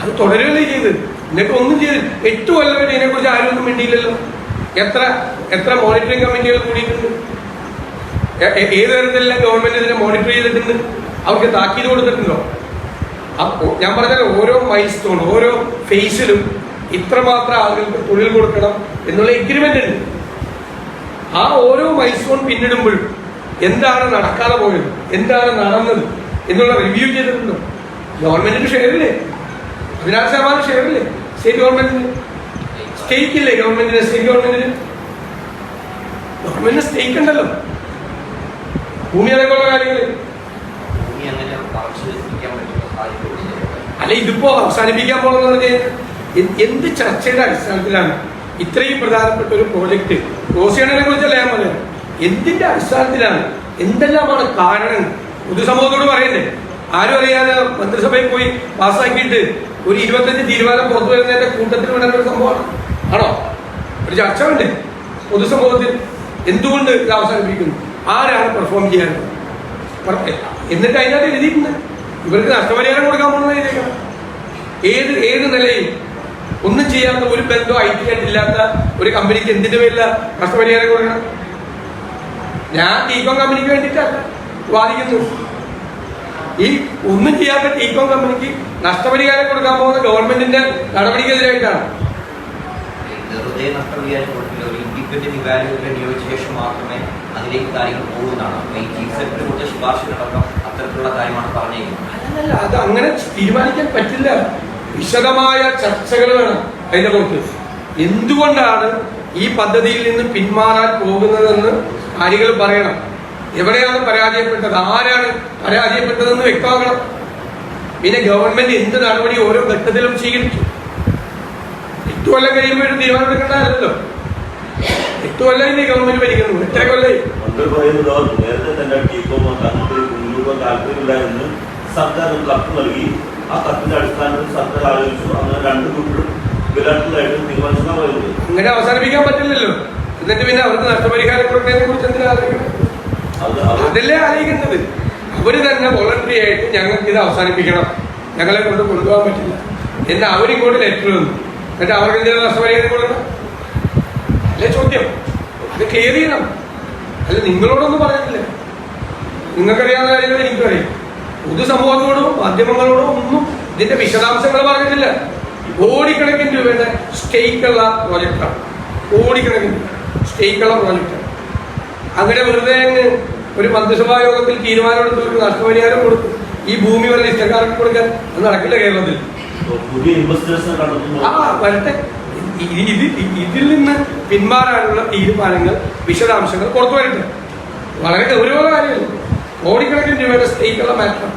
അത് തുടരുകയല്ലേ ചെയ്ത് എന്നിട്ട് ഒന്നും ചെയ്ത് എട്ട് കൊല്ലം വരെ ഇതിനെക്കുറിച്ച് ആരും ഒന്നും വേണ്ടിയില്ലല്ലോ എത്ര എത്ര മോണിറ്ററിംഗ് കമ്മിറ്റികൾ കൂടിയിട്ടുണ്ട്. ഏത് തരത്തിലെല്ലാം ഗവൺമെന്റ് ഇതിനെ മോണിറ്റർ ചെയ്തിട്ടുണ്ട്? അവർക്ക് താക്കീത് കൊടുത്തിട്ടുണ്ടോ? ഞാൻ പറഞ്ഞാൽ ഓരോ മൈൽ സ്റ്റോൺ ഓരോ ഫേസിലും ഇത്രമാത്രം ആളുകൾക്ക് തൊഴിൽ കൊടുക്കണം എന്നുള്ള എഗ്രിമെന്റ് ഉണ്ട്. ആ ഓരോ മൈൽ സ്റ്റോൺ പിന്നിടുമ്പോഴും എന്താണ് നടക്കാതെ പോയത്? എന്താണ് നടന്നത്? എന്നുള്ള റിവ്യൂ ചെയ്തിട്ടുണ്ടോ? ഗവൺമെന്റിന് ഷെയർ ഇല്ലേ? പതിനാറ് ശതമാനം ഷെയറില്ലേ സ്റ്റേറ്റ് ഗവൺമെന്റിന് സ്റ്റേക്ക് ഇല്ലേ ഗവൺമെന്റിന് സ്റ്റേറ്റ് ഗവൺമെന്റിന് ഗവൺമെന്റിന് സ്റ്റേക്ക് ഉണ്ടല്ലോ. ഭൂമി പറ്റുന്ന സാഹചര്യം അല്ല ഇതിപ്പോ അവസാനിപ്പിക്കാൻ പോകുന്നത് എന്ത് ചർച്ചയുടെ അടിസ്ഥാനത്തിലാണ് ഇത്രയും പ്രധാനപ്പെട്ട ഒരു പ്രോജക്റ്റ് റോസിയാണെ കുറിച്ചല്ല ഞാൻ പറയാം എന്തിന്റെ അടിസ്ഥാനത്തിലാണ്? എന്തെല്ലാമാണ് കാരണം? പൊതുസമൂഹത്തോട് പറയണ്ടേ ആരും അറിയാതെ മന്ത്രിസഭയിൽ പോയി പാസ്സാക്കിയിട്ട് ഒരു ഇരുപത്തഞ്ച് തീരുമാനം പുറത്തു വരുന്നതിന്റെ കൂട്ടത്തിൽ വേണ്ട ഒരു സംഭവമാണ്. ആണോ? ഒരു ചർച്ച വേണ്ടേ പൊതുസമൂഹത്തിൽ. എന്തുകൊണ്ട് ഇത് അവസാനിപ്പിക്കുന്നു? ആരാണ് പെർഫോം ചെയ്യാനുള്ളത്? എന്നിട്ട് അതിനകത്ത് എഴുതിയിട്ടുണ്ട്. ഇവർക്ക് നഷ്ടപരിഹാരം കൊടുക്കാൻ പോകുന്നത് ഏത് ഏത് നിലയിൽ? ഒന്നും ചെയ്യാത്ത ഒരു ബന്ധം ഐ ടി ആയിട്ട് ഇല്ലാത്ത ഒരു കമ്പനിക്ക് എന്തിന്റെ പേരില നഷ്ടപരിഹാരം കൊടുക്കണം? ഞാൻ ടീകോം കമ്പനിക്ക് വേണ്ടിയിട്ടല്ല. വാദിക്കുന്നു. ഈ ഒന്നും ചെയ്യാത്ത ടീക്കോം കമ്പനിക്ക് നഷ്ടപരിഹാരം കൊടുക്കാൻ പോകുന്ന ഗവൺമെന്റിന്റെ നടപടിക്കെതിരായിട്ടാണ്. വെറുതെ നഷ്ടപരിഹാരം കൊടുക്കില്ല. ഒരു ഇൻഡിപെൻഡന്റ് ഇവാലുവേറ്റർ നിയോഗിച്ച ശേഷം മാത്രമേ അതിലേക്ക് കാര്യങ്ങൾ പോകുന്നതാണ് അപ്പൊ ഈ ചീഫ് സെക്രട്ടറി കൊടുത്ത ശുപാർശകളടക്കം അത്തരത്തിലുള്ള കാര്യമാണ് പറഞ്ഞിരിക്കുന്നത്. അല്ലല്ല അത് അങ്ങനെ തീരുമാനിക്കാൻ പറ്റില്ല. വിശദമായ ചർച്ചകൾ വേണം അതിന്റെ കുറിച്ച് എന്തുകൊണ്ടാണ് ഈ പദ്ധതിയിൽ നിന്ന് പിന്മാറാൻ പോകുന്നതെന്ന് കാര്യങ്ങൾ പറയണം. എവിടെയാണ് പരാജയപ്പെട്ടത്? ആരാണ് പരാജയപ്പെട്ടതെന്ന് വ്യക്തമാക്കണം. പിന്നെ ഗവൺമെന്റ് എന്ത് നടപടി ഓരോ ഘട്ടത്തിലും സ്വീകരിച്ചു. എട്ട് കൊല്ലം കഴിയുമ്പോൾ തീരുമാനമെടുക്കേണ്ടതല്ലോ എട്ട് കൊല്ലം ഇനി ഗവൺമെന്റ് ഭരിക്കുന്നു എത്ര കൊല്ലം? മന്ത്രി പറയുന്നത് അവർ നേരത്തെ തന്നെ ടീക്കോം അങ്ങനത്തെ മുൻകൂർ താല്പര്യമില്ല എന്ന് സർക്കാർ ഒരു കത്ത് നൽകി. ആ കത്തിന്റെ അടിസ്ഥാനത്തിൽ സർക്കാർ ആലോചിച്ചു. അങ്ങനെ രണ്ട് കൂട്ടരും വിലക്കുള്ളതായിട്ട് തീരുമാനിച്ചാൽ വരുന്നത് അങ്ങനെ അവസാനിപ്പിക്കാൻ പറ്റില്ലല്ലോ. എന്നിട്ട് പിന്നെ അവർക്ക് നഷ്ടപരിഹാരം കൊടുക്കുന്നതിനെ കുറിച്ച് എന്തിനാ ആലോചിക്കണം? അതല്ലേ ആലോചിക്കുന്നത്? അവർ തന്നെ വോളണ്ടറി ആയിട്ട് ഞങ്ങൾക്ക് ഇത് അവസാനിപ്പിക്കണം. ഞങ്ങളെ കൊണ്ട് കൊണ്ടുപോകാൻ പറ്റില്ല. എന്ന് അവരിങ്ങോട്ട് ലെറ്റർ വന്നു എന്നിട്ട് അവർക്ക് എന്തെങ്കിലും നഷ്ടപരിഹാരം കൊടുക്കണം അല്ലേ ചോദ്യം? അത് ക്ലിയർ ചെയ്യണം. അല്ല നിങ്ങളോടൊന്നും പറഞ്ഞിട്ടില്ല. നിങ്ങൾക്കറിയാവുന്ന കാര്യങ്ങൾ എനിക്കറിയാം. പൊതുസമൂഹത്തോടും മാധ്യമങ്ങളോടും ഒന്നും ഇതിന്റെ വിശദാംശങ്ങൾ പറഞ്ഞിട്ടില്ല. കോടിക്കണക്കിന് രൂപയുടെ സ്റ്റേക്കുള്ള പ്രോജക്റ്റാണ് കോടിക്കണക്കിന് സ്റ്റേക്കുള്ള പ്രോജക്റ്റാണ് അങ്ങനെ വെറുതെ അങ്ങ് ഒരു മന്ത്രിസഭാ യോഗത്തിൽ തീരുമാനമെടുത്ത് ഒരു നഷ്ടപരിഹാരം കൊടുത്തു. ഈ ഭൂമി വല്ല ഇഷ്ടക്കാർക്ക് കൊടുക്കാൻ അത് നടക്കില്ല കേരളത്തിൽ. ആ വരട്ടെ. ഇത് ഇതിൽ നിന്ന് പിന്മാറാനുള്ള തീരുമാനങ്ങൾ വിശദാംശങ്ങൾ പുറത്തു വരട്ടെ. വളരെ ഗൗരവ കാര്യമല്ല? കോടിക്കണക്കിന് രൂപയുടെ സ്റ്റേക്കുള്ള മാറ്റർ